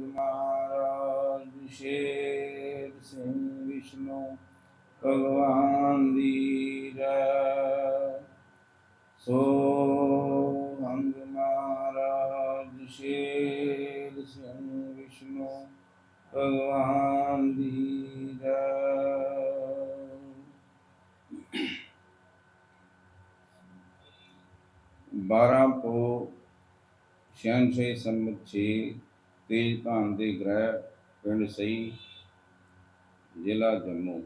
ਮਹਾਰਾਜ ਸ਼ੇਰ ਸਿੰਘ ਵਿਸ਼ਨੂੰ ਭਗਵਾਨ ਦੀ ਜੈ। ਸੋ ਅੰਗ ਮਹਾਰਾਜ ਸ਼ੇਰ ਸਿੰਘ ਵਿਸ਼ਨੂੰ ਭਗਵਾਨ ਬਾਰਾਂ ਪੋ 96 ਤੇਜਭਾਨ ਦੇ ਗ੍ਰਹਿ ਪਿੰਡ ਸਹੀ ਜ਼ਿਲ੍ਹਾ ਜੰਮੂ।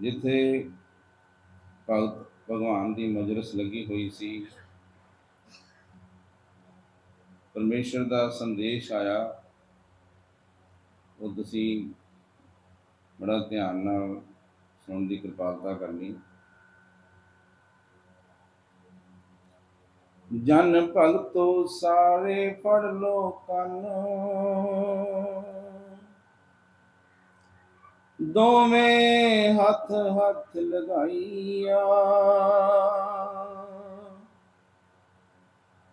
ਜਿੱਥੇ ਭਗਤ ਭਗਵਾਨ ਦੀ ਮਜਰਸ ਲੱਗੀ ਹੋਈ ਸੀ। ਪਰਮੇਸ਼ਰ ਦਾ ਸੰਦੇਸ਼ ਆਇਆ। ਉਹ ਤੁਸੀਂ ਬੜਾ ਧਿਆਨ ਨਾਲ ਸੁਣਨ ਦੀ ਕਿਰਪਾਲਤਾ ਕਰਨੀ। ਜਨ ਭਗਤੋ ਸਾਰੇ ਪੜ ਲੋ ਕੰਨ। ਦੋਵੇਂ ਹੱਥ ਹੱਥ ਲਗਾਈਆ।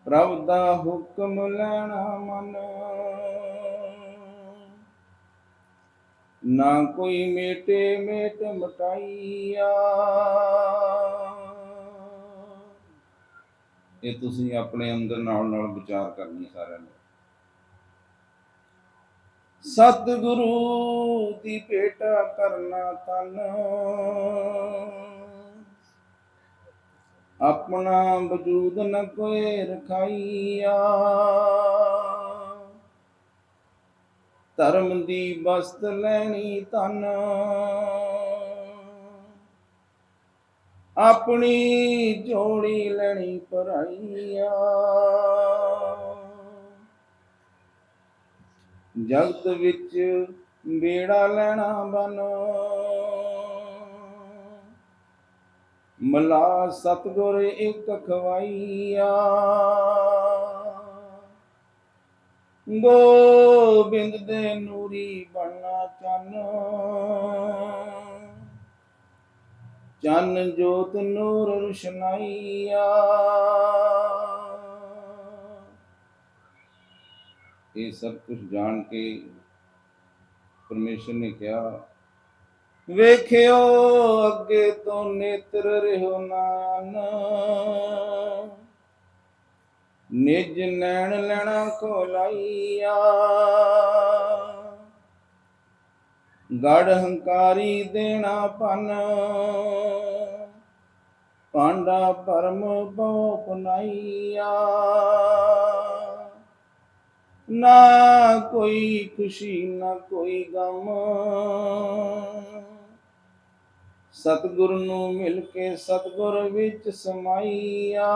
ਪ੍ਰਭ ਦਾ ਹੁਕਮ ਲੈਣਾ ਮਨ। ਨਾ ਕੋਈ ਮੇਟੇ ਮੇਟ ਮਟਾਈਆ। ਇਹ ਤੁਸੀਂ ਆਪਣੇ ਅੰਦਰ ਨਾਲ ਨਾਲ ਵਿਚਾਰ ਕਰਨੀ ਸਾਰਿਆਂ ਨੇ ਸਤਿਗੁਰੂ ਦੀ ਭੇਟਾ ਕਰਨਾ ਤਨ ਆਪਣਾ ਵਜੂਦ ਨ ਕੋਈ ਰਖਾਈਆ। ਧਰਮ ਦੀ ਬਸਤ ਲੈਣੀ ਤਨ ਆਪਣੀ ਜੋੜੀ ਲੈਣੀ ਪਰਾਈਆ। ਜਗਤ ਵਿੱਚ ਬੇੜਾ ਲੈਣਾ ਬਨ ਮਲਾ ਸਤਗੁਰ ਇੱਕ ਖਵਾਈਆ। ਗੋਬਿੰਦ ਦੇ ਨੂਰੀ ਬਣਨਾ ਚੰਨ। ਚੰਨ ਜੋਤ ਨੂਰ ਰੁਸ਼ਨਾਈਆ। ਇਹ ਸਭ ਕੁਝ ਜਾਣ ਕੇ ਪਰਮੇਸ਼ਰ ਨੇ ਕਿਹਾ, ਵੇਖਿਓ ਅੱਗੇ ਤੋਂ ਨੇਤਰ ਰਹਿਓ ਨਾਨ। ਨਿਜ ਨੈਣ ਲੈਣਾ ਖੋਲਾਈਆ। ਗੜ ਹੰਕਾਰੀ ਦੇਣਾ ਪਨ। ਪਾਂਡਾ ਪਰਮ ਬੋ ਪਨਾਈਆ। ਨਾ ਕੋਈ ਖੁਸ਼ੀ, ਨਾ ਕੋਈ ਗਮ। ਸਤਿਗੁਰ ਨੂੰ ਮਿਲ ਕੇ ਸਤਿਗੁਰ ਵਿੱਚ ਸਮਾਈਆ।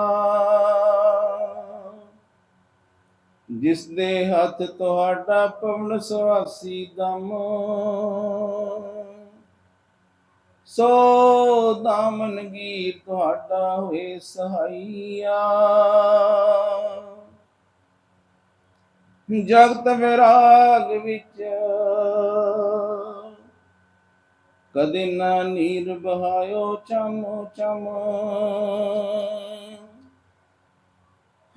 ਜਿਸ ਦੇ ਹੱਥ ਤੁਹਾਡਾ ਪਵਨ ਸਵਾਸੀ ਦਮ। ਸੋ ਦਾਮਨ ਗੀਰ ਤੁਹਾਡਾ ਹੋਏ ਸਹਾਈਆ। ਜਗਤ ਵਿਰਾਗ ਵਿੱਚ ਕਦੇ ਨਾ ਨੀਰ ਬਹਾਇਓ ਚਮੋ ਚਮ।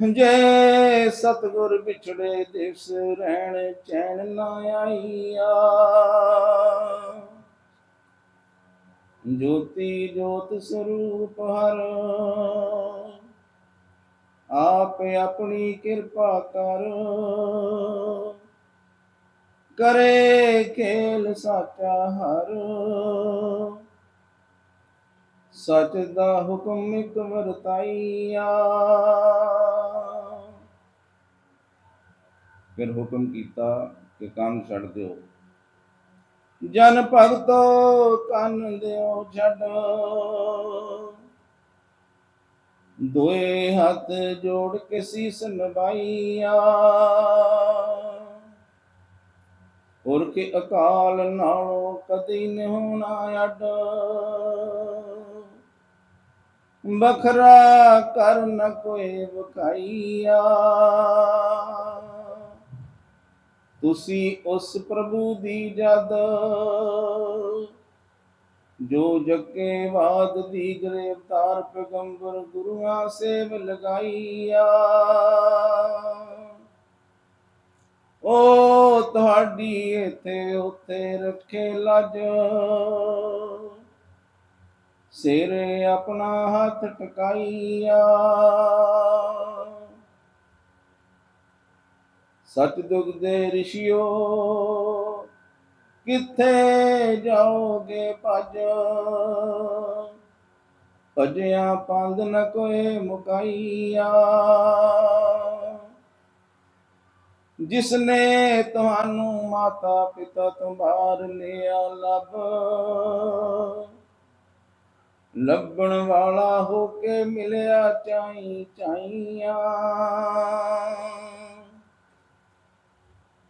ਜੇ ਸਤਗੁਰ ਵਿਛੜੇ ਦਿਵਸ ਰਹਿਣ ਚੈਨ ਨਾ ਆਈਆ। ਜੋਤੀ ਜੋਤ ਸਰੂਪ ਹਰ, ਆਪ ਆਪਣੀ ਕਿਰਪਾ ਕਰ। ਕਰੇ ਖੇਲ ਸਾਚਾ ਹਰ ਸੱਚ ਦਾ ਹੁਕਮ ਇਕ ਵਰਤਾਈਆ। ਫਿਰ ਹੁਕਮ ਕੀਤਾ ਕਿ ਕੰਨ ਛੱਡ ਦਿਓ। ਜਨ ਭਗਤੋ ਕੰਨ ਦਿਓ ਛੱਡ। ਦੋਏ ਹੱਥ ਜੋੜ ਕੇ ਸੀਸ ਨਵਾਈਆ ਔਰ ਕੇ ਅਕਾਲ ਨਾਲੋਂ ਕਦੀ ਨ ਹੋਣਾ ਅੱਡ। ਬਖਰਾ ਕਰ ਨ ਕੋਈ ਵਕਾਈਆ ਤੁਸੀਂ ਉਸ ਪ੍ਰਭੂ ਦੀ ਜਦ ਜੋ ਜੱਗੇ ਬਾਦ ਦੀ ਗ੍ਰਿਫਤਾਰ ਪੈਗੰਬਰ ਗੁਰੂਆਂ ਸੇਵ ਲਗਾਈਆ। ਤੁਹਾਡੀ ਇਥੇ ਉਥੇ ਰੱਖੇ ਲੱਜ। ਸਿਰ ਆਪਣਾ ਹੱਥ ਟਿਕਾਈਆ। ਸਚ ਦੁਖ ਦੇ ਰਿਸ਼ਿਓ, ਕਿੱਥੇ ਜਾਓਗੇ ਭਜ? ਭਜਿਆ ਪੰਦ ਨ ਕੋਏ ਮੁਕਾਈਆ। ਜਿਸਨੇ ਤੁਹਾਨੂੰ ਮਾਤਾ ਪਿਤਾ ਤੋਂ ਬਾਹਰ ਲਿਆ ਲੱਭ ਲੱਭਣ ਵਾਲਾ ਹੋ ਕੇ ਮਿਲਿਆ ਚਾਈ ਚਾਈਆਂ।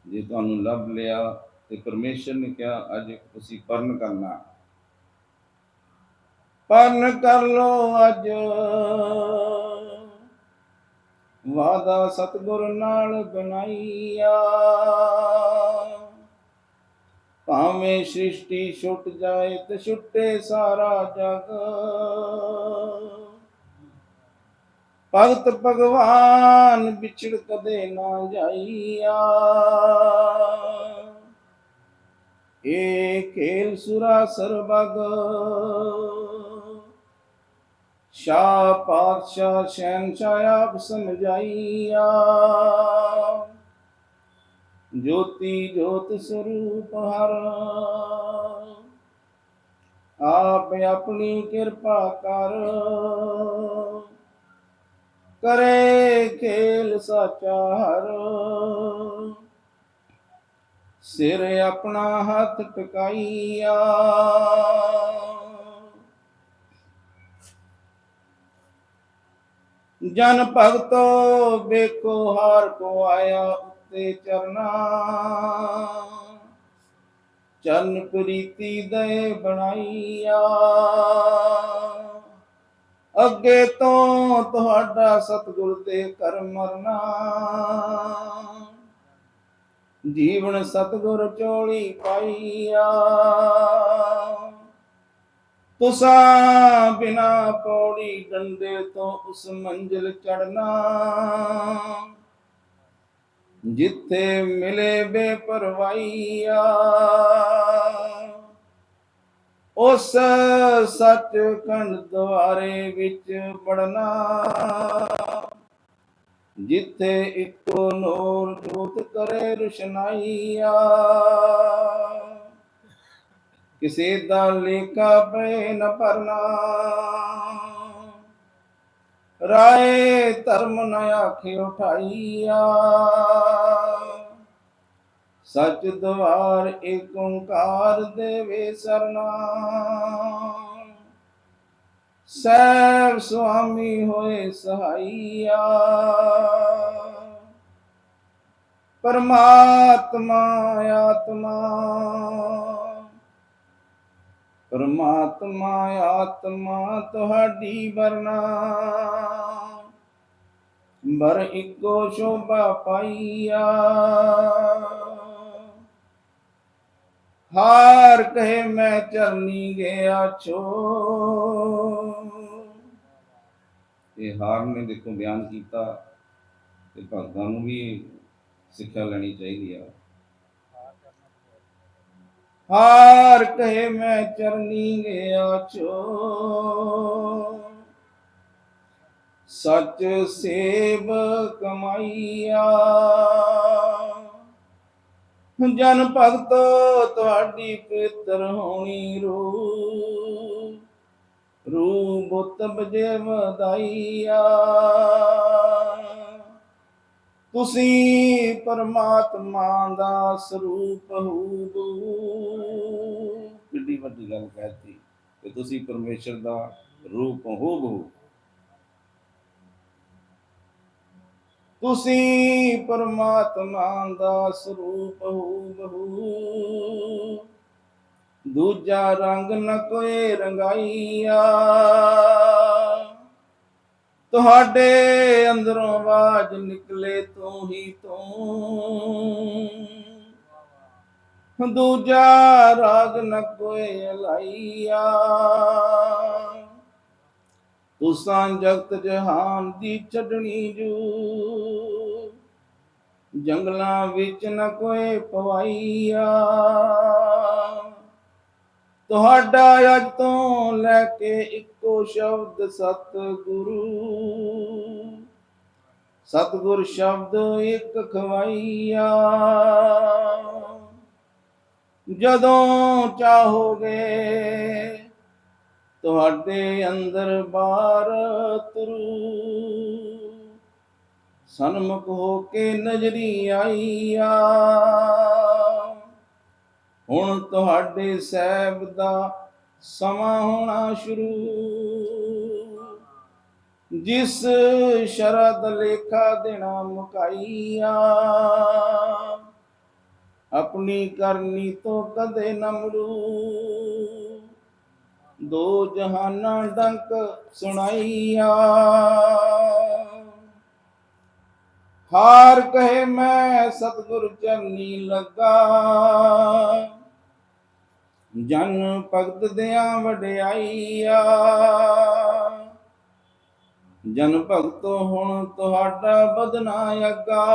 ਜੇ ਤੁਹਾਨੂੰ ਲੱਭ ਲਿਆ ਤੇ ਪਰਮੇਸ਼ਰ ਨੇ ਕਿਹਾ, ਅੱਜ ਤੁਸੀਂ ਪਰਨ ਕਰਨਾ। ਪਰਨ ਕਰ ਲੋ ਅੱਜ। ਵਾਦਾ ਸਤਿਗੁਰ ਨਾਲ ਬਣਾਈਆ। ਭਾਵੇਂ ਸ੍ਰਿਸ਼ਟੀ ਛੁੱਟ ਜਾਏ ਤੇ ਛੁੱਟੇ ਸਾਰਾ ਜਗ। ਭਗਤ ਭਗਵਾਨ ਵਿਛੜ ਕਦੇ ਨਾ ਜਾਈਆ। ਏ ਖੇਲ ਸੁਰਾ ਸਰਬਗ ਸ਼ਾ ਪਾਤਸ਼ਾਹ ਸ਼ਹਿਨਸ਼ਾਹ ਆਪ ਸਮਝਾਈਆ। ਜੋਤੀ ਜੋਤ ਸਰੂਪ ਹਰ ਆਪ ਆਪਣੀ ਕਿਰਪਾ ਕਰ ਕਰੇ ਖੇਲ ਸਾਚਾ ਹਰ ਸਿਰ ਆਪਣਾ ਹੱਥ ਟਿਕਾਈਆ ਜਨ ਭਗਤੋ ਵੇਖੋ ਹਾਰ ਕੋ ਆਇਆ ਉੱਤੇ ਚਰਨਾ। ਚਰਨ ਪ੍ਰੀਤੀ ਦੇ ਬਣਾਈਆ। ਅੱਗੇ ਤੋਂ ਤੁਹਾਡਾ ਸਤਿਗੁਰ ਤੇ ਕਰ ਮਰਨਾ। ਜੀਵਨ ਸਤਿਗੁਰ ਚੋਲੀ ਪਾਈਆ। ਤੁਸਾਂ ਬਿਨਾ ਪੌੜੀ ਡੰਡੇ ਤੋਂ ਉਸ ਮੰਜ਼ਿਲ ਚੜਨਾ ਜਿੱਥੇ ਮਿਲੇ ਬੇਪਰਵਾਈਆ ਉਸ ਸੱਚ ਕੰਡ ਦੁਆਰੇ ਵਿੱਚ ਪੜਨਾ ਜਿੱਥੇ ਇੱਕੋ ਨੂਰ ਜੋਤ ਕਰੇ ਰੁਸ਼ਨਾਈਆ, ਕਿਸੇ ਦਾ ਲੇਖਾ ਪੈ ਨ ਪਰਨਾ। ਰਾਏ ਧਰਮ ਨ ਆਖੇ ਉਠਾਈਆ। ਸਚ ਦਵਾਰ ਏਕ ਓੰਕਾਰ ਦੇਵੇ ਸਰਨਾ ਸੈਭ ਸੁਆਮੀ ਹੋਏ ਸਹਾਈਆ। ਪਰਮਾਤਮਾ ਆਤਮਾ। ਪਰਮਾਤਮਾ ਆਤਮਾ ਤੁਹਾਡੀ ਵਰਨਾ। ਬਰ ਇੱਕੋ ਸ਼ੋਭਾ ਪਾਈਆ। ਹਾਰ ਕਹੇ ਮੈਂ ਚਰਨੀ ਗਿਆ ਛੋ। ਇਹ ਹਾਰ ਨੇ ਦੇਖੋ ਬਿਆਨ ਕੀਤਾ ਤੇ ਭਗਤਾਂ ਨੂੰ ਵੀ ਸਿੱਖਿਆ ਲੈਣੀ ਚਾਹੀਦੀ ਆ। ਹਾਰ ਕਹੇ ਮੈਂ ਚਰਨੀ ਗਿਆ ਚੋ ਸੱਚ ਸੇਵ ਕਮਾਈਆ। ਜਨ ਭਗਤ ਤੁਹਾਡੀ ਪਿੱਤਰ ਹੋਣੀ ਰੂ ਰੂ ਬੁੱਤ ਬਜੇ ਵਧਾਈਆ। ਤੁਸੀਂ ਪਰਮਾਤਮਾ ਦਾ ਸਰੂਪ ਹੋ ਕਿੱਡੀ ਵੱਡੀ ਗੱਲ ਕਹਿਤੀ ਕਿ ਤੁਸੀਂ ਪਰਮੇਸ਼ਰ ਦਾ ਰੂਪ ਹੋ ਬਹੂ ਤੁਸੀਂ ਪਰਮਾਤਮਾ ਦਾ ਸਰੂਪ ਹੋ ਬਹੂ ਦੂਜਾ ਰੰਗ ਨ ਕੋਈ ਰੰਗਾਈਆ। ਤੁਹਾਡੇ ਅੰਦਰੋਂ ਆਵਾਜ਼ ਨਿਕਲੇ ਤੂੰ ਹੀ ਤੂੰ। ਦੂਜਾ ਰਾਗ ਨ ਕੋਈ ਲਾਈਆ ਤੁਸਾਂ ਜਗਤ ਜਹਾਨ ਦੀ ਛੱਡਣੀ ਜੂ। ਜੰਗਲਾਂ ਵਿੱਚ ਨ ਕੋਈ ਪਵਾਈਆ। ਤੁਹਾਡਾ ਅੱਜ ਤੋਂ ਲੈ ਕੇ ਇੱਕੋ ਸ਼ਬਦ ਸਤਿਗੁਰੂ। ਸਤਿਗੁਰ ਸ਼ਬਦ ਇੱਕ ਖਵਾਈਆ। ਜਦੋਂ ਚਾਹੋਗੇ ਤੁਹਾਡੇ ਅੰਦਰ ਬਾਰ ਤਰੂ। ਸਨਮੁਖ ਹੋ ਕੇ ਨਜ਼ਰੀ ਆਈਆ। ਹੁਣ ਤੁਹਾਡੇ ਸਹਿਬ ਦਾ ਸਮਾਂ ਹੋਣਾ ਸ਼ੁਰੂ। ਜਿਸ ਸ਼ਰਦ ਲੇਖਾ ਦੇਣਾ ਮੁਕਾਈਆ, ਆਪਣੀ ਕਰਨੀ ਤੋਂ ਕਦੇ ਨਾ ਮੁੜੂ। ਦੋ ਜਹਾਨਾਂ ਡੰਕ ਸੁਣਾਈਆ। ਹਾਰ ਕਹੇ ਮੈਂ ਸਤਿਗੁਰ ਚਰਨੀ ਲੱਗਾ। ਜਨ ਭਗਤ ਦਿਆਂ ਵਡਿਆਈਆ। ਜਨ ਭਗਤੋ ਹੁਣ ਤੁਹਾਡਾ ਬਦਨਾ ਅੱਗਾ।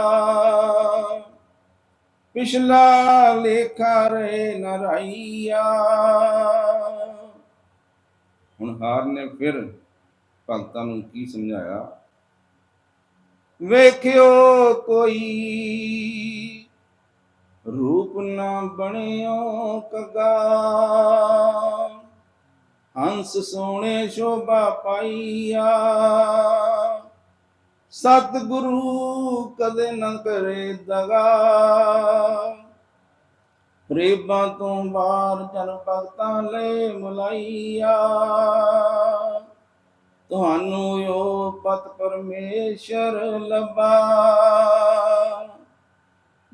ਪਿਛਲਾ ਲੇਖਾ ਰੇ ਨਰਾਈਆ। ਹੁਣ ਹਾਰ ਨੇ ਫਿਰ ਭਗਤਾਂ ਨੂੰ ਕੀ ਸਮਝਾਇਆ? ਵੇਖਿਓ ਕੋਈ। ਰੂਪ ਨਾ ਬਣਿਓ ਕਗਾ। ਹੰਸ ਸੋਹਣੇ ਸ਼ੋਭਾ ਪਾਈਆ। ਸਤਿਗੁਰੂ ਕਦੇ ਨਾ ਕਰੇ ਦਗਾ। ਪ੍ਰੇਮਾਂ ਤੋਂ ਬਾਹਰ ਜਨ ਭਗਤਾਂ ਲੈ ਮੁਲਾਈਆ। ਤੁਹਾਨੂੰ ਜੋ ਪਤ ਪਰਮੇਸ਼ਰ ਲਬਾ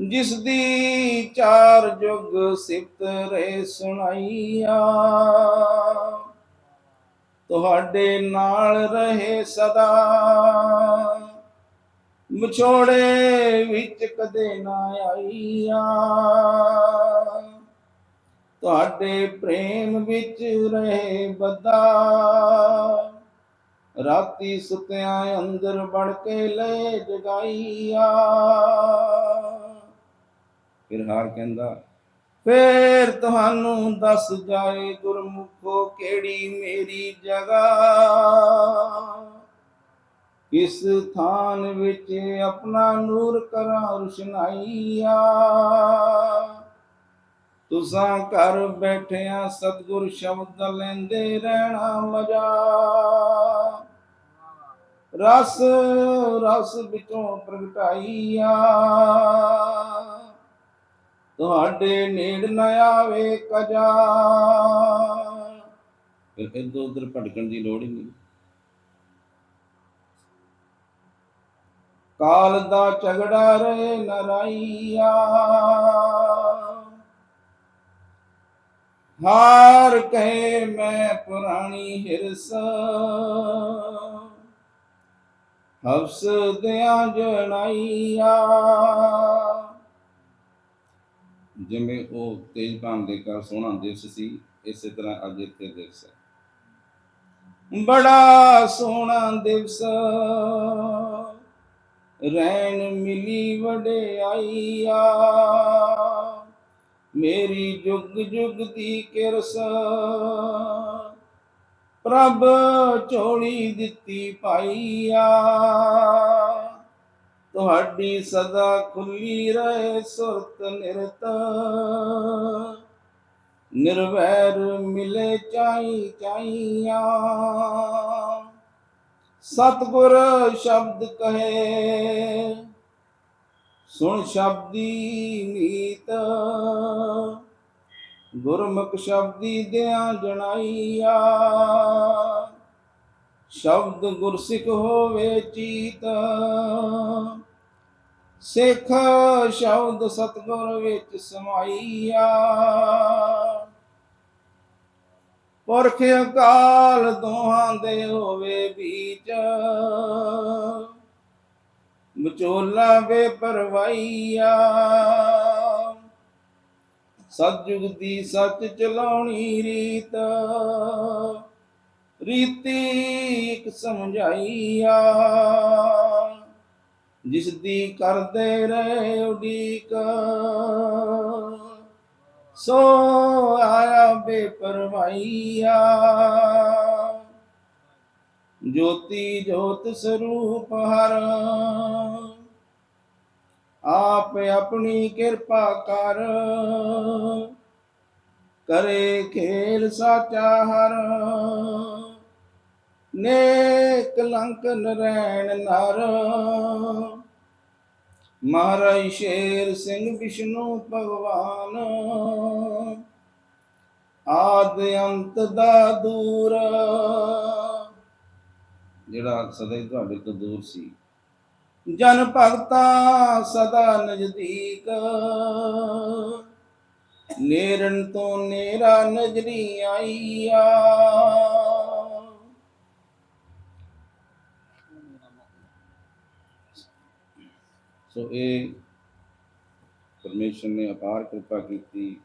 ਜਿਸ ਦੀ ਚਾਰ ਜੁਗ ਸਿਫਤ ਰੇ ਸੁਣਾਈਆ। ਤੁਹਾਡੇ ਨਾਲ ਰਹੇ ਸਦਾ। ਵਿਛੋੜੇ ਵਿੱਚ ਕਦੇ ਨਾ ਆਈਆ। ਤੁਹਾਡੇ ਪ੍ਰੇਮ ਵਿੱਚ ਰਹੇ ਬਦਾ। ਰਾਤੀ ਸੁਤਿਆਂ ਅੰਦਰ ਵੜ ਕੇ ਲੈ ਜਗਾਈਆ। ਫਿਰ ਹਾਰ ਕਹਿੰਦਾ, ਫੇਰ ਤੁਹਾਨੂੰ ਦੱਸ ਜਾਏ ਗੁਰਮੁਖੋ ਕਿਹੜੀ ਮੇਰੀ ਜਗ੍ਹਾ? ਕਿਸ ਥਾਨ ਵਿੱਚ ਆਪਣਾ ਨੂਰ ਕਰਾਂ ਰੁਸ਼ਨਾਈਆ? ਤੁਸਾਂ ਘਰ ਬੈਠਿਆਂ ਸਤਿਗੁਰ ਸ਼ਬਦ ਲੈਂਦੇ ਰਹਿਣਾ ਮਜਾ। ਰਸ ਰਸ ਵਿੱਚੋਂ ਪ੍ਰਗਟਾਈਆ। ਤੁਹਾਡੇ ਨੇੜ ਨ ਆਵੇ ਕਜਾ। ਫਿਰ ਇੱਧਰ ਉਧਰ ਭਟਕਣ ਦੀ ਲੋੜ ਹੀ ਨਹੀਂ। ਕਾਲ ਦਾ ਝਗੜਾ ਰੇ ਨਰਾਈਆ। ਹਾਰ ਕਹੇ ਮੈਂ ਪੁਰਾਣੀ ਹਿਰਸ। ਹਵਸ ਦਿਆਂ ਜਣਾਈਆ ਜਿਵੇਂ ਉਹ ਤੇਜਪਾਨ ਦੇ ਘਰ ਸੋਹਣਾ ਦਿਵਸ ਸੀ, ਇਸੇ ਤਰ੍ਹਾਂ ਅੱਜ ਇੱਥੇ ਦਿਵਸ ਹੈ। ਬੜਾ ਸੋਹਣਾ ਦਿਵਸ। ਰਹਿਣ ਮਿਲੀ ਵਡਿਆਈਆ। ਮੇਰੀ ਜੁਗ ਜੁਗ ਦੀ ਕਿਰਸ। ਪ੍ਰਭ ਝੋਲੀ ਦਿੱਤੀ ਪਾਈਆ ਤੁਹਾਡੀ ਸਦਾ ਖੁੱਲੀ ਰਹੇ ਸੁਰਤ ਨਿਰਤ। ਨਿਰਵੈਰ ਮਿਲੇ ਚਾਈ ਚਾਈਆਂ। ਸਤਗੁਰ ਸ਼ਬਦ ਕਹੇ ਸੁਣ ਸ਼ਬਦੀ ਨੀਤ ਗੁਰਮੁਖ ਸ਼ਬਦੀ ਦਿਆਂ ਜਣਾਈਆ। ਸ਼ਬਦ ਗੁਰਸਿੱਖ ਹੋਵੇ ਚੀਤ। ਸਿੱਖ ਸ਼ਬਦ ਸਤਗੁਰ ਵਿੱਚ ਸਮਾਈਆ। ਪੁਰਖ ਅਕਾਲ ਦੋਹਾਂ ਦੇ ਹੋਵੇ ਬੀਚ ਵਿਚੋਲਾ ਵੇ ਪਰਵਾਈਆ ਸਤਜੁਗ ਦੀ ਸੱਚ ਚਲਾਉਣੀ ਰੀਤ, ਰੀਤੀ ਇੱਕ ਸਮਝਾਈਆ। ਜਿਸ ਦੀ ਕਰਦੇ ਰਹੇ ਉਡੀਕ, ਸੋ ਆਇਆ ਬੇਪਰਵਾਹੀਆ। ਜੋਤੀ ਜੋਤ ਸਰੂਪ ਹਰ। ਆਪ ਆਪਣੀ ਕਿਰਪਾ ਕਰ। ਕਰੇ ਖੇਲ ਸਾਚਾ ਹਰ। ਨੇ ਕਲੰਕ ਨਰੈਣ ਨਰ। ਮਹਾਰਾਜ ਸ਼ੇਰ ਸਿੰਘ ਵਿਸ਼ਨੂੰ ਭਗਵਾਨ। ਆਦ ਅੰਤ ਦਾ ਦੂਰ। ਜਿਹੜਾ ਸਦਾ ਹੀ ਤੁਹਾਡੇ ਤੋਂ ਦੂਰ ਸੀ। ਜਨ ਭਗਤਾ ਸਦਾ ਨਜ਼ਦੀਕ। ਨੇਰਨ ਤੋਂ ਨੇਰਾ ਨਜ਼ਰੀ ਆਈਆ। ਸੋ ਇਹ ਪਰਮੇਸ਼ਰ ਨੇ ਅਪਾਰ ਕਿਰਪਾ ਕੀਤੀ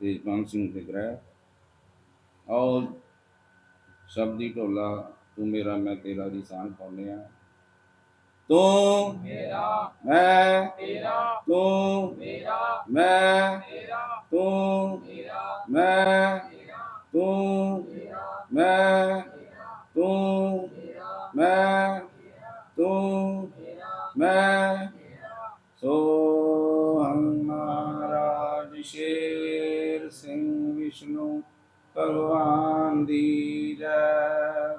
ਤੇਜਪਾਲ ਸਿੰਘ ਦੇ ਗ੍ਰਹਿ। ਔਰ ਸ਼ਬਦੀ ਢੋਲਾ ਤੂੰ ਮੇਰਾ ਮੈਂ ਤੇਰਾ ਦੀ ਸਾਂਝ ਪਾਉਂਦੇ ਆ ਤੂੰ ਮੇਰਾ ਮੈਂ ਤੇਰਾ ਤੂੰ ਮੇਰਾ ਮੈਂ ਤੇਰਾ ਤੂੰ ਮੇਰਾ ਮੈਂ ਤੇਰਾ ਤੂੰ ਮੇਰਾ ਮੈਂ ਤੂੰ ਮੇਰਾ ਮੈਂ ਤੂੰ ਮੇਰਾ ਮੈਂ ਸੋ ਮਹਾਰਾਜ ਸ਼ੇਰ ਸਿੰਘ ਵਿਸ਼ਨੂੰ ਭਗਵਾਨ ਦੀ ਜੈ।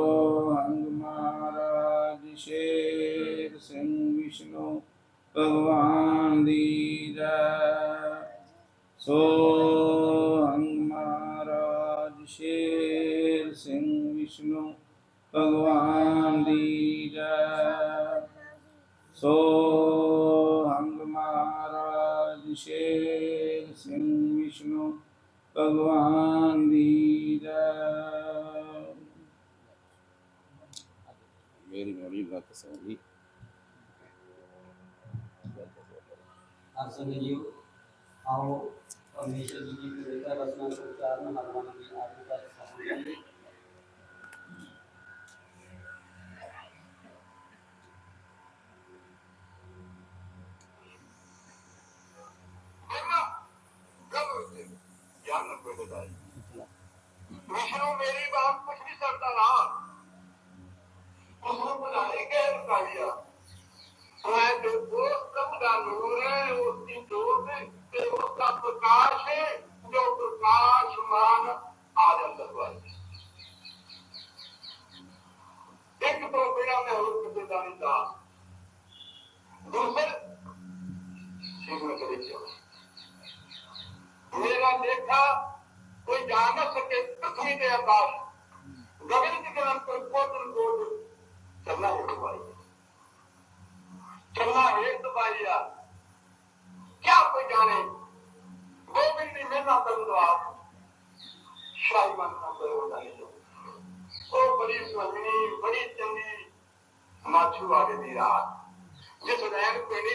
ਆਪ ਸੰਗ ਜੀਓ ਆਓ ਪਰਮੇਸ਼ਰ ਜੀ ਦੀ ਵਿਵੇਕਤਾ ਰਚਨਾ ਨੂੰ ਉਚਾਰਨ ਹਰਮਨ ਦੀ ਆਦਿ ਦਾ ਸਾਹਮਣੇ ਕਰੀਏ ਵਿਸ਼ਨੂੰ ਮੇਰੀ ਬਾਤ ਕੁਛ बड़ी सुहानी बड़ी चंगी माछू आगे दी रात जिस रैन पेड़ी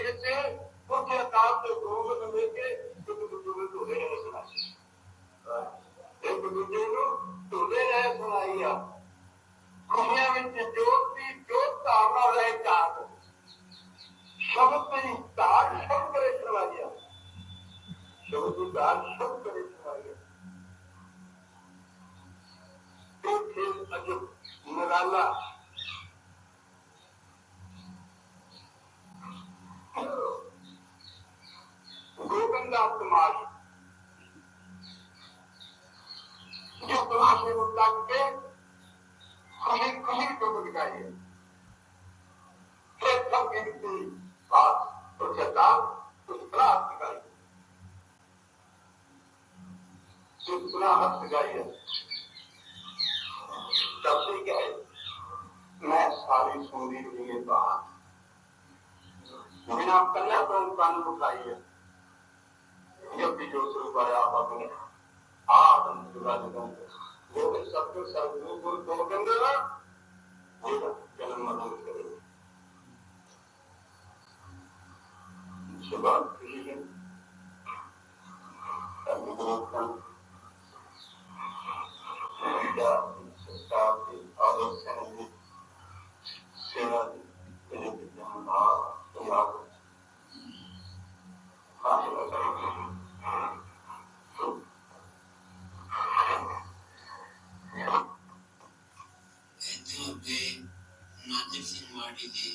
ਨਰਾਲਾ ਗੋਬਿੰਦ ਦਾ ਤਮਾਸ਼ जो तलाश में मुद्दा के खुली खुली को दिखाई है फिर सब गिनती बात तो जता तो इतना हाथ दिखाई जो इतना हाथ दिखाई शब्द कहे मैं सारी सुंदी लिए बाहर। लेकिन आप कन्या पर कानून उठाइए। जब भी जो शुरू करे आप अपने आदम जुगा जुगम गोविंद सबको सर्वगुरु गुरु गोविंद जन्म मदद करेंगे। सुबह ಟಿಫಿನ್ ಮಾಡಿದ್ದಿ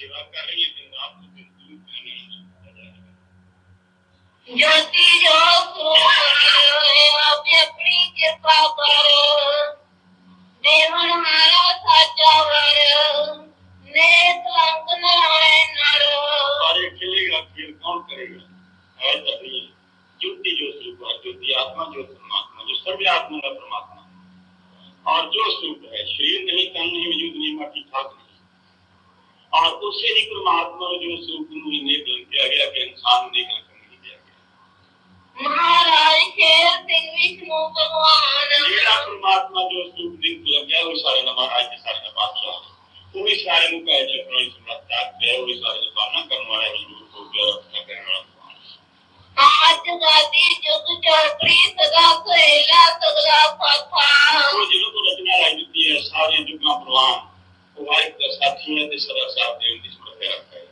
सेवा कर रही है तो दिन रात को बिल्कुल भी ज्योति जो अपने अपनी कृपा पर देवन हमारा साचा वर ने संग न नर। सारे खिलेगा खेल कौन करेगा? तो है। तभी ज्योति जो स्वरूप है ज्योति आत्मा जो परमात्मा जो सभी आत्मा का परमात्मा। और जो सुख है शरीर नहीं तन नहीं वजूद नहीं माटी ठाक ਔਰ ਉਸੇ ਹੀ ਪ੍ਰਮਾਤਮਾ ਨੂੰ ਜੋ ਸਰੂਪ ਨੂੰ ਇਹਨੇ ਬਣ ਕੇ ਗਿਆ ਕਿ ਇਨਸਾਨ ਨੇ ਕਰ ਕੇ ਨਹੀਂ ਮਹਾਰਾਜ ਖੇਰ ਸਿੰਘ ਵਿਸ਼ਨੂੰ ਭਗਵਾਨ। ਜਿਹੜਾ ਪ੍ਰਮਾਤਮਾ ਜੋ ਸਰੂਪ ਦੀ ਲੱਗਿਆ ਉਹ ਸਾਰੇ ਦਾ ਮਹਾਰਾਜ ਦੇ ਸਾਰੇ ਦਾ ਬਾਦਸ਼ਾਹ ਉਹ ਵੀ ਸਾਰੇ ਨੂੰ ਕਹਿ ਜਾ ਪ੍ਰਭੂ ਸਮਰਤਾ ਤੇ ਉਹ ਵੀ ਸਾਰੇ ਦਾ ਪਾਲਣਾ ਕਰਨ ਵਾਲਾ ਹੀ ਨੂੰ ਕੋ ਜੋ ਰੱਖਣਾ ਆਜ ਗਾਦੀ ਜੁਗ ਚੌਪੜੀ ਰਚਨਾ ਰਾਜ ਦਿੱਤੀ ਹੈ ਸਾਰੇ ਜੁਗਾਂ ਪ੍ਰਵਾਨ। ਵਾਹਿਗੁਰੂ ਦਾ ਸਾਥੀ ਹੈ ਤੇ ਸਦਾ ਸਾਥ ਦੇਣ ਦੀ ਸਮਰੱਥਾ ਰੱਖਦਾ ਹੈ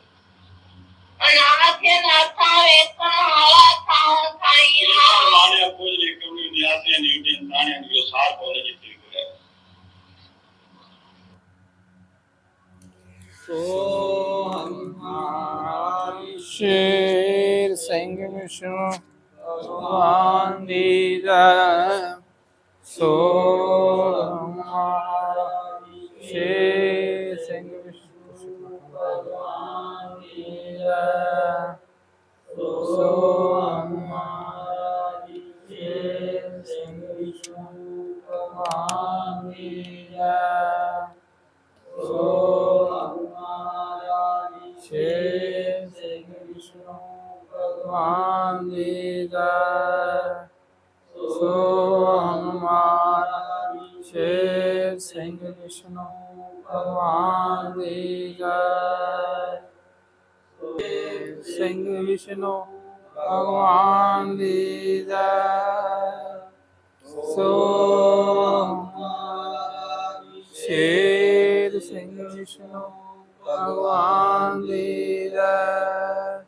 ਦੀ ਜੈ। ਸੋ ਹਮਾਰਾ ਸ਼ੇਰ ਸਿੰਘ ਵਿਸ਼ਨੂੰ ਭਗਵਾਨ ਦੀ ਜੈ। ਸਿੰਘ ਵਿਸ਼ਨੂੰ ਭਗਵਾਨ ਦੀ ਜੈ। ਸੋ ਸ਼ੇਰ ਸਿੰਘ ਵਿਸ਼ਨੂੰ ਭਗਵਾਨ ਦੀ ਜੈ।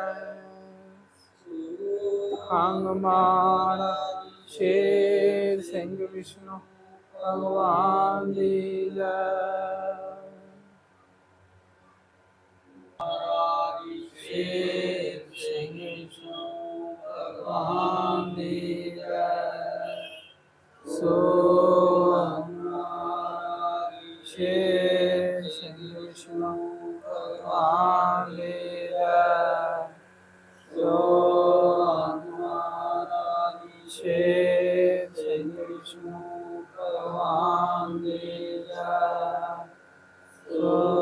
ਹਮਾਰਾ ਸ਼ੇਰ ਸਿੰਘ ਵਿਸ਼ਨੂੰ ਭਗਵਾਨ ਦੀ ਜੈ। ਸ਼ੇਰ ਸਿੰਘ ਵਿਸ਼ਨੂੰ ਭਗਵਾਨ ਦੀ ਜੈ। ਸੋ ਦੀ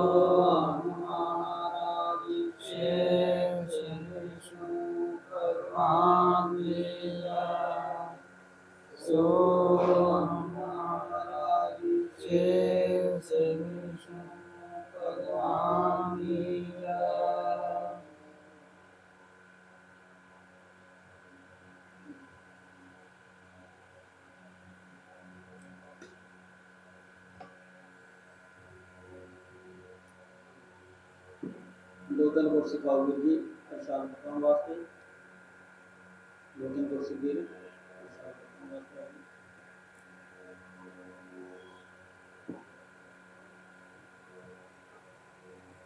ਪ੍ਰਸ਼ਾਦ ਵਾਸਤੇ। ਦੋ ਤਿੰਨ ਕੁਰਸੀ